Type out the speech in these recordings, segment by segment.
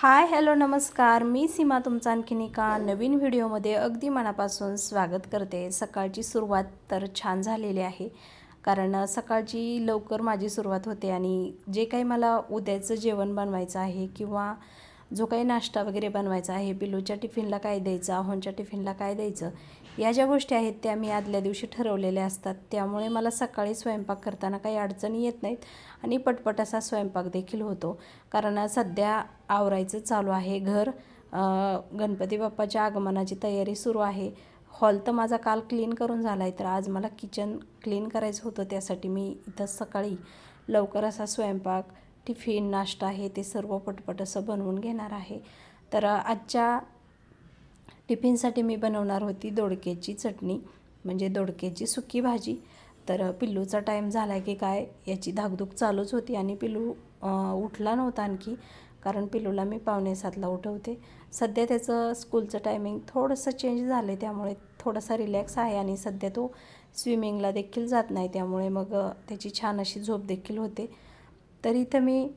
Hi hello नमस्कार. मी सीमा तुमचा आणखीन एका नवीन व्हिडिओमध्ये अगदी मनापासून स्वागत करते. सकाळची सुरुवात तर छान झालेली आहे कारण सकाळची लवकर माझी सुरुवात होते आणि जे काही मला उद्याचं जेवण बनवायचं आहे किंवा जो काही नाश्ता वगैरे बनवायचा आहे पिलूच्या टिफिनला काय द्यायचं आहोंच्या टिफिनला काय द्यायचं या ज्या गोष्टी आहेत त्या मी आदल्या दिवशी ठरवलेल्या असतात. त्यामुळे मला सकाळी स्वयंपाक करताना काही अडचणी येत नाहीत आणि पटपट असा स्वयंपाक देखील होतो. कारण सध्या आवरायचं चालू आहे घर. गणपती बाप्पाच्या आगमनाची तयारी सुरू आहे. हॉल तर माझा काल क्लीन करून झाला आहे तर आज मला किचन क्लीन करायचं होतं त्यासाठी मी इथं सकाळी लवकर असा स्वयंपाक टिफिन नाश्ता आहे ते सर्व पटपट असं बनवून घेणार आहे. तर आजच्या टिफिनसाठी मी बनवणार होती दोडक्याची चटणी म्हणजे दोडक्याची सुकी भाजी. तर पिल्लूचा टाईम झाला की काय याची धाकधूक चालूच होती आणि पिल्लू उठला नव्हता आणखी कारण पिल्लूला मी पावणे सातला उठवते. सध्या त्याचं स्कूलचं टायमिंग थोडंसं चेंज झालं आहे त्यामुळे थोडासा रिलॅक्स आहे आणि सध्या तो स्विमिंगला देखील जात नाही त्यामुळे मग त्याची छान अशी झोप देखील होते. तर इथं मी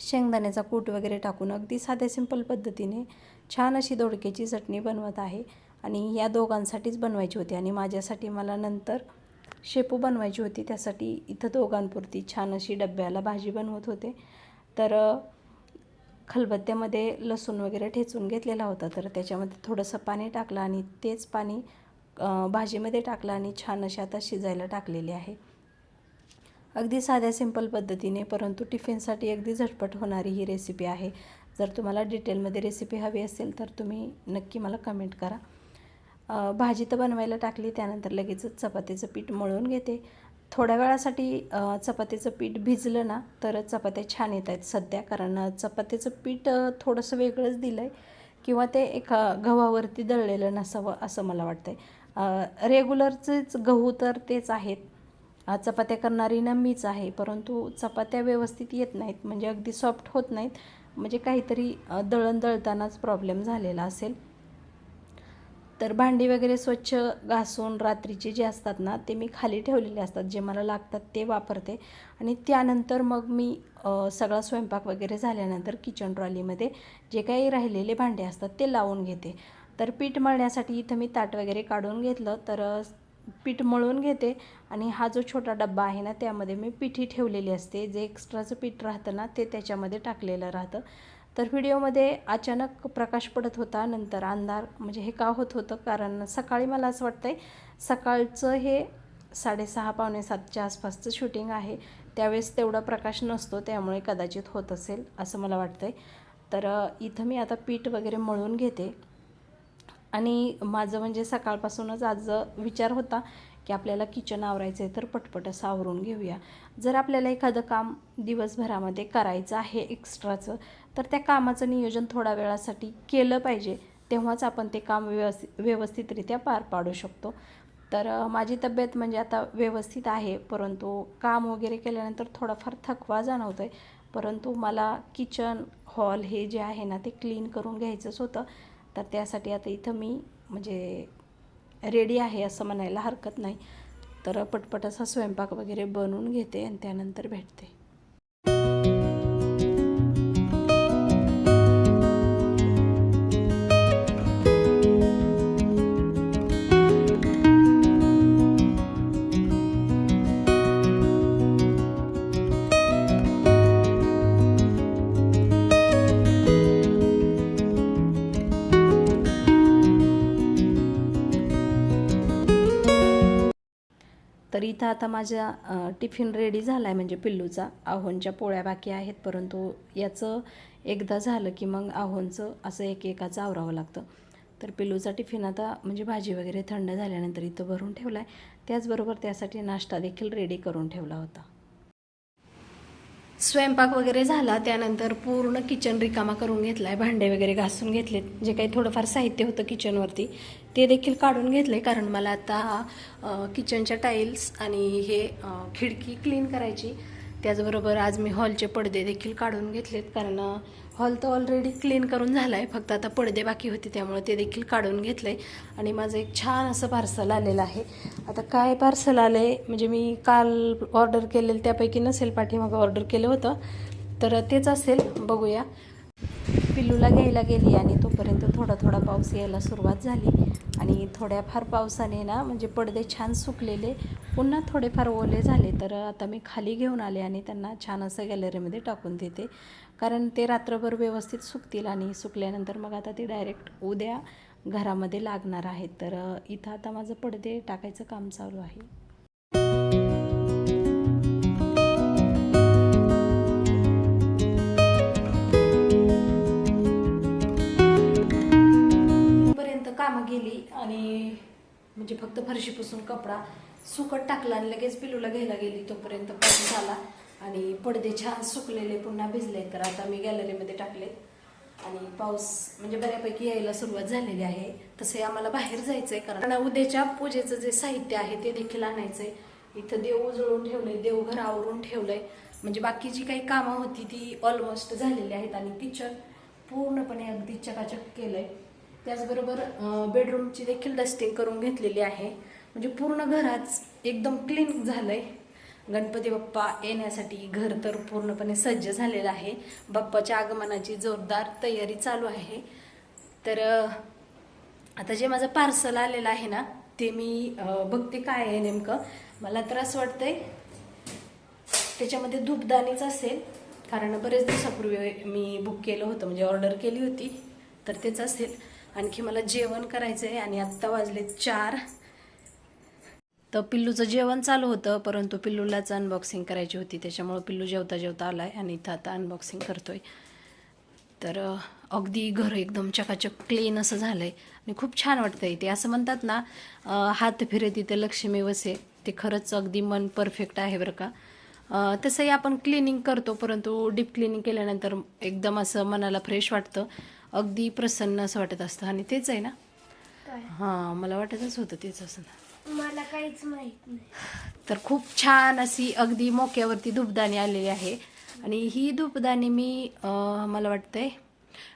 शेंगदाण्याचा कूट वगैरे टाकून अगदी साध्या सिंपल पद्धतीने छान अशी दोडक्याची चटणी बनवत आहे आणि या दोघांसाठीच बनवायची होती आणि माझ्यासाठी मला नंतर शेपू बनवायची होती. त्यासाठी इथं दोघांपुरती छान अशी डब्याला भाजी बनवत होते. तर खलबत्त्यामध्ये लसूण वगैरे ठेचून घेतलेला होता. तर त्याच्यामध्ये थोडंसं पाणी टाकलं आणि तेच पाणी भाजीमध्ये टाकलं आणि छान अशी आता शिजायला टाकलेली आहे. अगदी साध्या सिंपल पद्धतीने परंतु टिफिनसाठी अगदी झटपट होणारी ही रेसिपी आहे. जर तुम्हाला डिटेलमध्ये रेसिपी हवी असेल तर तुम्ही नक्की मला कमेंट करा. भाजी तर बनवायला टाकली त्यानंतर लगेचच चपातीचं पीठ मळून घेते. थोड्या वेळासाठी चपातीचं पीठ भिजलं ना तर चपात्या छान येत आहेत सध्या कारण चपातीचं पीठ थोडंसं वेगळंच दिलं आहे किंवा ते एका गव्हावरती दळलेलं नसावं असं मला वाटतं आहे रेग्युलरचेच गहू तर तेच आहेत चपात्या करणारी ना मीच आहे परंतु चपात्या व्यवस्थित येत नाहीत म्हणजे अगदी सॉफ्ट होत नाहीत. म्हणजे काहीतरी दळण दळतानाच प्रॉब्लेम झालेला असेल. तर भांडी वगैरे स्वच्छ घासून रात्रीचे जे असतात ना ते मी खाली ठेवलेले असतात जे मला लागतात ते वापरते. आणि त्यानंतर मग मी सगळा स्वयंपाक वगैरे झाल्यानंतर किचन ट्रॉलीमध्ये जे काही राहिलेले भांडे असतात ते लावून घेते. तर पीठ मळण्यासाठी इथं मी ताट वगैरे काढून घेतलं तर पीठ मळून घेते आणि हा जो छोटा डब्बा आहे ना त्यामध्ये मी पिठी ठेवलेली असते. जे एक्स्ट्राचं पीठ राहतं ना ते त्याच्यामध्ये टाकलेलं राहतं. तर व्हिडिओमध्ये अचानक प्रकाश पडत होता नंतर अंधार म्हणजे हे का होत होतं? कारण सकाळी मला असं वाटतंय सकाळचं हे साडेसहा पावणे सातच्या आसपासचं शूटिंग आहे. त्यावेळेस तेवढा प्रकाश नसतो त्यामुळे कदाचित होत असेल असं मला वाटतंय. तर इथं मी आता पीठ वगैरे मळून घेते. आणि माझं म्हणजे सकाळपासूनच आज विचार होता की आपल्याला किचन आवरायचं आहे तर पटपट असं आवरून घेऊया. जर आपल्याला एखादं काम दिवसभरामध्ये करायचं आहे एक्स्ट्राचं तर त्या कामाचं नियोजन थोड्या वेळासाठी केलं पाहिजे. तेव्हाच आपण ते काम व्यवस्थित व्यवस्थितरित्या पार पाडू शकतो. तर माझी तब्येत म्हणजे आता व्यवस्थित आहे परंतु काम वगैरे केल्यानंतर थोडाफार थकवा जाणवतो आहे परंतु मला किचन हॉल हे जे आहे ना ते क्लीन करून घ्यायचंच होतं. तर त्यासाठी आता इथं मी म्हणजे रेडी आहे असं म्हणायला हरकत नाही. तर पटपट असा स्वयंपाक वगैरे बनवून घेते आणि त्यानंतर भेटते. इथं आता माझा टिफिन रेडी झाला आहे म्हणजे पिल्लूचा. आहोनच्या पोळ्या बाकी आहेत परंतु याचं एकदा झालं की मग आहोनचं असं एक एकाचं आवरावं लागतं. तर पिल्लूचा टिफिन आता म्हणजे भाजी वगैरे थंड झाल्यानंतर इथं भरून ठेवला आहे त्याचबरोबर त्यासाठी नाश्ता देखील रेडी करून ठेवला होता. स्वयंपाक वगैरे झाला त्यानंतर पूर्ण किचन रिकामा करून घेतला आहे भांडे वगैरे घासून घेतलेत. जे काही थोडंफार साहित्य होतं किचनवरती ते देखील काढून घेतले कारण मला आता किचनच्या टाईल्स आणि हे खिडकी क्लीन करायची त्याचबरोबर आज मी हॉलचे पडदे देखील काढून घेतलेत. कारण हॉल तर ऑलरेडी क्लीन करून झाला आहे फक्त आता पडदे बाकी होते त्यामुळे ते देखील काढून घेतलं आहे आणि माझं एक छान असं पार्सल आलेलं आहे. आता काय पार्सल आलं आहे म्हणजे मी काल ऑर्डर केलेलं त्यापैकी नसेल पाठीमागं ऑर्डर केलं होतं. तर तेच असेल बघूया. पिल्लूला घ्यायला गेली आणि तोपर्यंत थोडा थोडा पाऊस यायला सुरुवात झाली. आणि थोड्याफार पावसाने ना म्हणजे पडदे छान सुकलेले पुन्हा थोडेफार ओले झाले. तर आता मी खाली घेऊन आले आणि त्यांना छान असं गॅलरीमध्ये टाकून देते. कारण ते रात्रभर व्यवस्थित सुकतील आणि सुकल्यानंतर मग आता ते डायरेक्ट उद्या घरामध्ये लागणार आहेत. तर इथं आता माझं पडदे टाकायचं काम चालू आहे. कामं गेली आणि म्हणजे फक्त फरशीपासून कपडा सुकट टाकला आणि लगेच पिलूला घ्यायला गेली तोपर्यंत पाऊस झाला आणि पडदे छान सुकलेले पुन्हा भिजले. तर आता मी गॅलरीमध्ये टाकले. आणि पाऊस म्हणजे बऱ्यापैकी यायला सुरुवात झालेली आहे. तसे आम्हाला बाहेर जायचंय कारण उद्याच्या पूजेचं जे साहित्य आहे ते देखील आणायचंय. इथं देव उजळून ठेवलंय देवघर आवरून ठेवलंय. म्हणजे बाकी जी काही कामं होती ती ऑलमोस्ट झालेली आहेत आणि किचन पूर्णपणे अगदी चकाचक केलंय. त्याचबरोबर बेडरूमची देखील डस्टिंग करून घेतलेली आहे. म्हणजे पूर्ण घराच एकदम क्लीन झालं आहे गणपती बाप्पा येण्यासाठी घर तर पूर्णपणे सज्ज झालेलं आहे. बाप्पाच्या आगमनाची जोरदार तयारी चालू आहे. तर आता जे माझं पार्सल आलेलं आहे ना ते मी बघते काय आहे नेमकं. मला तर असं वाटतंय त्याच्यामध्ये धूपदाणीच असेल. कारण बरेच दिवसापूर्वी मी बुक केलं होतं म्हणजे ऑर्डर केली होती. तर तेच असेल. आणखी मला जेवण करायचं आहे आणि आत्ता वाजले चार. तर पिल्लूचं जेवण चालू होतं परंतु पिल्लूलाच अनबॉक्सिंग करायची होती त्याच्यामुळं पिल्लू जेवता जेवता आला आहे आणि इथं आता अनबॉक्सिंग करतोय. तर अगदी घर एकदम चकाचक क्लीन असं झालं आहे आणि खूप छान वाटतं आहे ते. असं म्हणतात ना हात फिरे तिथे लक्ष्मी वसे. ते खरंच अगदी मन परफेक्ट आहे बरं का. तसंही आपण क्लिनिंग करतो परंतु डीप क्लिनिंग केल्यानंतर एकदम असं मनाला फ्रेश वाटतं. अगदी प्रसन्न असं वाटत असतं. आणि तेच आहे ना? हां मला वाटतच होतं तेच असं. मला काहीच माहीत नाही. तर खूप छान अशी अगदी मोक्यावरती धूपदाणी आलेली आहे. आणि ही धूपदाणी मी मला वाटतंय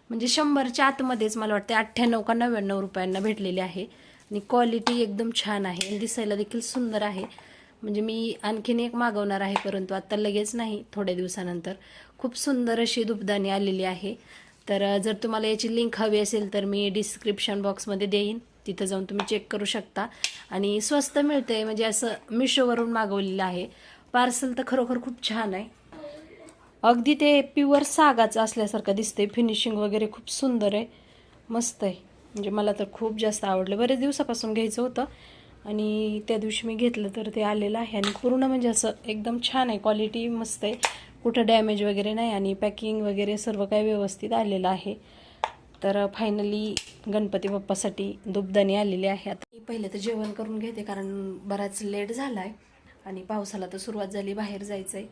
म्हणजे शंभरच्या आतमध्येच मला वाटते अठ्ठ्याण्णव का नव्याण्णव रुपयांना भेटलेली आहे. आणि क्वालिटी एकदम छान आहे. आणि दिसायला देखील सुंदर आहे. म्हणजे मी आणखीन एक मागवणार आहे परंतु आता लगेच नाही थोड्या दिवसानंतर. खूप सुंदर अशी धूपदाणी आलेली आहे. तर जर तुम्हाला याची लिंक हवी असेल तर मी डिस्क्रिप्शन बॉक्समध्ये देईन. तिथं जाऊन तुम्ही चेक करू शकता. आणि स्वस्त मिळते म्हणजे असं मिशोवरून मागवलेलं आहे. पार्सल तर खरोखर खूप छान आहे. अगदी ते प्युअर सागाचं असल्यासारखं दिसतंय. फिनिशिंग वगैरे खूप सुंदर आहे. मस्त आहे. म्हणजे मला तर खूप जास्त आवडलं. बरेच दिवसापासून घ्यायचं होतं. आणि त्या दिवशी मी घेतलं तर ते आलेलं आहे. आणि पूर्ण म्हणजे असं एकदम छान आहे. क्वालिटी मस्त आहे. कुठं डॅमेज वगैरे नाही आणि पॅकिंग वगैरे सर्व काही व्यवस्थित आलेलं आहे. तर फायनली गणपती बाप्पासाठी दुबदाणी आलेली आहे. आता मी पहिले तर जेवण करून घेते कारण बराच लेट झाला आहे आणि पावसाला तर सुरुवात झाली बाहेर जायचं आहे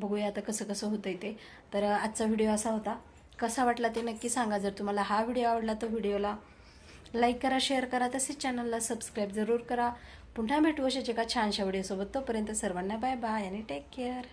बघूया आता कसं कसं होतंय ते. तर आजचा व्हिडिओ असा होता. कसा वाटला ते नक्की सांगा. जर तुम्हाला हा व्हिडिओ आवडला तर व्हिडिओला लाईक करा शेअर करा. तसेच चॅनलला सबस्क्राईब जरूर करा. पुन्हा भेटू अशाच एका छानशा व्हिडिओसोबत तोपर्यंत सर्वांना बाय बाय आणि टेक केअर